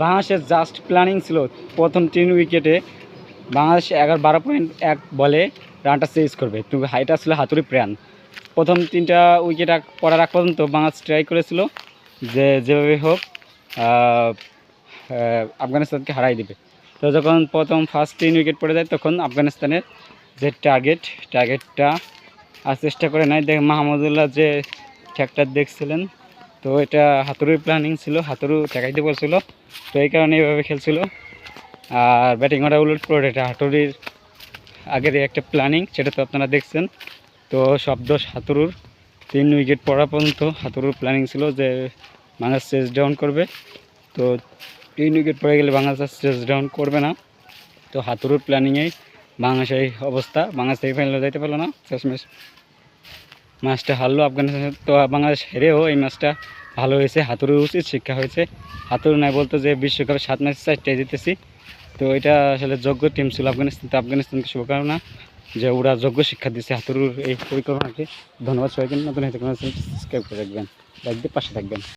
বাংলাদেশের just planning ছিল প্রথম তিন উইকেটে বাংলাদেশ এগারো বারো পয়েন্ট এক বলে রানটা চেঞ্জ করবে। কিন্তু হাইটা ছিল হাতুড়ি প্রাণ। প্রথম তিনটা উইকেট পড়ার আগ পর্যন্ত বাংলাদেশ ট্রাই করেছিল যে যেভাবে হোক আফগানিস্তানকে হারাই দিবে। তো যখন প্রথম ফার্স্ট তিন উইকেট পড়ে যায় তখন আফগানিস্তানের যে টার্গেট টার্গেটটা আর চেষ্টা করে নাই। দেখ মাহমুদুল্লাহ যে ট্র্যাক্টর দেখছিলেন তো এটা হাতুড়ির প্ল্যানিং ছিল, হাতুড়ু ঠেকাইতে বলছিল। তো এই কারণে এইভাবে খেলছিল। আর ব্যাটিং অর্ডার উলট করে এটা হাতুড়ির আগের একটা প্ল্যানিং সেটা তো আপনারা দেখছেন। তো সব দোষ হাতুড়ুর। তিন উইকেট পড়া পর্যন্ত হাতুড়ুর প্ল্যানিং ছিল যে বাংলাদেশ চেস ডাউন করবে। তো তিন উইকেট পড়ে গেলে বাংলাদেশ চেস ডাউন করবে না। তো হাতুড়ুর প্ল্যানিংয়েই বাংলাদেশের অবস্থা। বাংলাদেশ থেকে ফাইনালে যাইতে পারল না। শেষমেশ ম্যাচটা হারলো, আফগানিস্তান তো বাংলাদেশ হেরেও এই মাছটা ভালো হয়েছে, হাতুড়ের উচিত শিক্ষা হয়েছে। হাতুর নাই বলতো যে বিশ্বকাপে সাত ম্যাচ চারটে জিতেছি। তো এটা আসলে যোগ্য টিম ছিল আফগানিস্তান, তো আফগানিস্তানকে শুভকামনা যে ওরা যোগ্য শিক্ষা দিচ্ছে হাতুরুর এই পরিকল্পনাকে। ধন্যবাদ সবাইকে, নতুন হাতে সাবস্ক্রাইব করে রাখবেন রাখবে পাশে থাকবেন।